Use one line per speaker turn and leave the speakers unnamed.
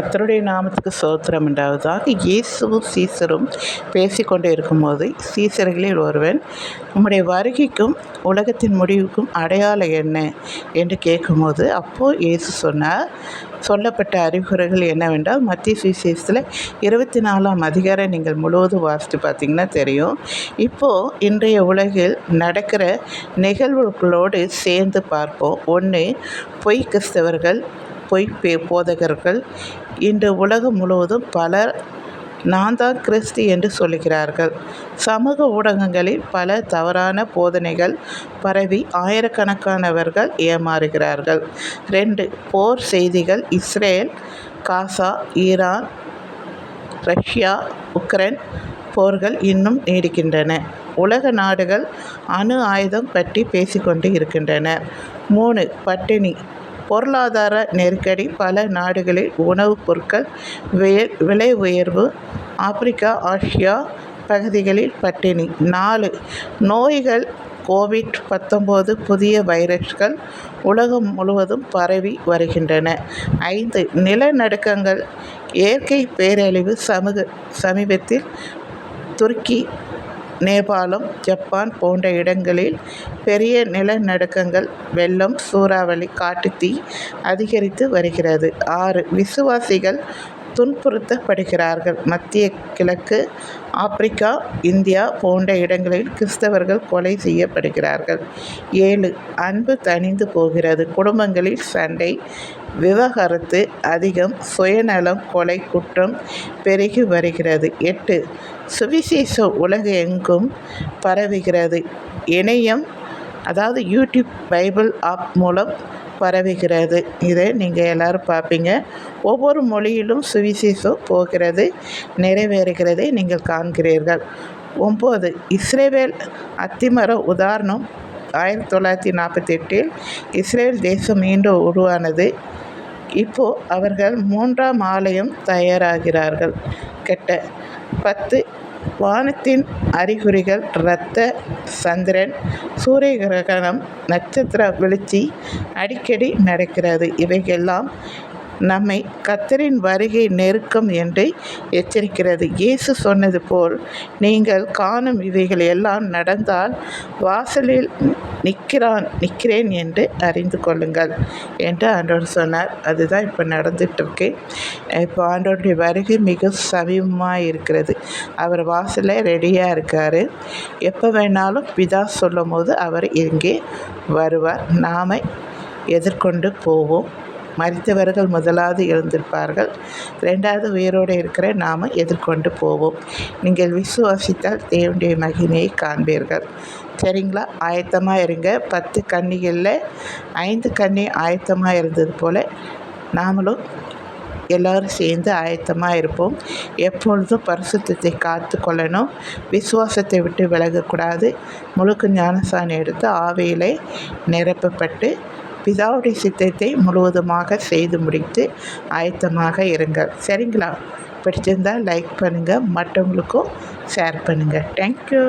கத்தருடைய நாமத்துக்கு சோத்திரம் உண்டாவதாக இயேசுவும் சீசரும் பேசிக்கொண்டே இருக்கும்போது சீசர்களில் ஒருவன் உம்முடைய வருகைக்கும் உலகத்தின் முடிவுக்கும் அடையாளம் என்ன? என்று கேட்கும்போது அப்போது இயேசு சொன்னார் சொல்லப்பட்ட அறிகுறிகள் என்னவென்றால் மத்திய சுவிசேஷத்தில் இருபத்தி நாலாம் அதிகாரம் நீங்கள் முழுவதும் வாசித்து பார்த்தீங்கன்னா தெரியும். இப்போது இன்றைய உலகில் நடக்கிற நிகழ்வுகளோடு சேர்ந்து பார்ப்போம். ஒன்று பொய் கிறிஸ்தவர்கள் பொய் பே போதகர்கள். இன்று உலகம் முழுவதும் பலர் நான் தான் கிறிஸ்து என்று சொல்லுகிறார்கள். சமூக ஊடகங்களில் பல தவறான போதனைகள் பரவி ஆயிரக்கணக்கானவர்கள் ஏமாறுகிறார்கள். ரெண்டு போர் செய்திகள் Israel Gaza Iran Russia Ukraine போர்கள் இன்னும் நீடிக்கின்றன. உலக நாடுகள் அணு ஆயுதம் பற்றி பேசிக்கொண்டு இருக்கின்றன. மூணு பட்டினி பொருளாதார நெருக்கடி பல நாடுகளில் உணவுப் பொருட்கள் விலை உயர்வு ஆப்பிரிக்கா ஆசியா பகுதிகளில் பட்டினி. நாலு நோய்கள் கோவிட் பத்தொம்போது புதிய வைரஸ்கள் உலகம் முழுவதும் பரவி வருகின்றன. ஐந்து நிலநடுக்கங்கள் இயற்கை பேரழிவு சமூக சமீபத்தில் துருக்கி நேபாளம் ஜப்பான் போன்ற இடங்களில் பெரிய நிலநடுக்கங்கள் வெள்ளம் சூறாவளி காட்டுத்தீ அதிகரித்து வருகிறது. ஆறு விசுவாசிகள் துன்புறுத்தப்படுகிறார்கள். மத்திய கிழக்கு ஆப்பிரிக்கா இந்தியா போன்ற இடங்களில் கிறிஸ்தவர்கள் கொலை செய்யப்படுகிறார்கள். ஏழு அன்பு தணிந்து போகிறது. குடும்பங்களில் சண்டை விவகாரத்து அதிகம் சுயநலம் கொலை குற்றம் பெருகி வருகிறது. எட்டு சுவிசேஷ உலகெங்கும் பரவுகிறது. இணையம் அதாவது யூடியூப் பைபிள் ஆப் மூலம் பரவுகிறது. இதை நீங்கள் எல்லோரும் பார்ப்பீங்க. ஒவ்வொரு மொழியிலும் சுவிசேஷம் போகிறது நிறைவேறுகிறதை நீங்கள் காண்கிறீர்கள். ஒம்பது இஸ்ரேவேல் அத்திமர உதாரணம் ஆயிரத்தி தொள்ளாயிரத்தி நாற்பத்தி எட்டில் இஸ்ரேல் தேசம் மீண்டும் உருவானது. இப்போது அவர்கள் மூன்றாம் ஆலயம் தயாராகிறார்கள். கெட்ட பத்து வானத்தின் அறிகுறிகள் இரத்த சந்திரன் சூரிய கிரகணம் நட்சத்திர வெளிச்சி அடிக்கடி நடக்கிறது. இவைகெல்லாம் நம்மை கத்தரின் வருகை நெருக்கம் என்று எச்சரிக்கிறது. இயேசு சொன்னது போல் நீங்கள் காணும் இவைகள் எல்லாம் நடந்தால் வாசலில் நிற்கிறான் நிற்கிறேன் என்று அறிந்து கொள்ளுங்கள் என்று ஆண்டவர் சொன்னார். அதுதான் இப்போ நடந்துகிட்ருக்கு இப்போ ஆண்டோருடைய வருகை மிக சமீபமாக இருக்கிறது. அவர் வாசலில் ரெடியாக இருக்கார். எப்போ வேணாலும் பிதா சொல்லும் போது அவர் இங்கே வருவார். நாம் எதிர்கொண்டு போவோம். மறித்தவர்கள் முதலாவது எழுந்திருப்பார்கள். ரெண்டாவது உயிரோடு இருக்கிற நாம் எதிர்கொண்டு போவோம். நீங்கள் விசுவாசித்தால் தேவனுடைய மகிமையை காண்பீர்கள். சரிங்களா? ஆயத்தமாக இருங்க. பத்து கன்னிகளில் ஐந்து கன்னி ஆயத்தமாக இருந்தது போல் நாமளும் எல்லோரும் சேர்ந்து ஆயத்தமாக இருப்போம். எப்பொழுதும் பரிசுத்தத்தை காத்து கொள்ளணும். விசுவாசத்தை விட்டு விலகக்கூடாது. முழுக்க ஞானசாணி எடுத்து ஆவையிலே நிரப்பப்பட்டு பிதாவுடைய சித்தத்தை முழுவதுமாக செய்து முடித்து ஆயத்தமாக இருங்கள். சரிங்களா? பிடிச்சிருந்தால் லைக் பண்ணுங்கள் மற்றவங்களுக்கும் ஷேர் பண்ணுங்கள் தேங்க்யூ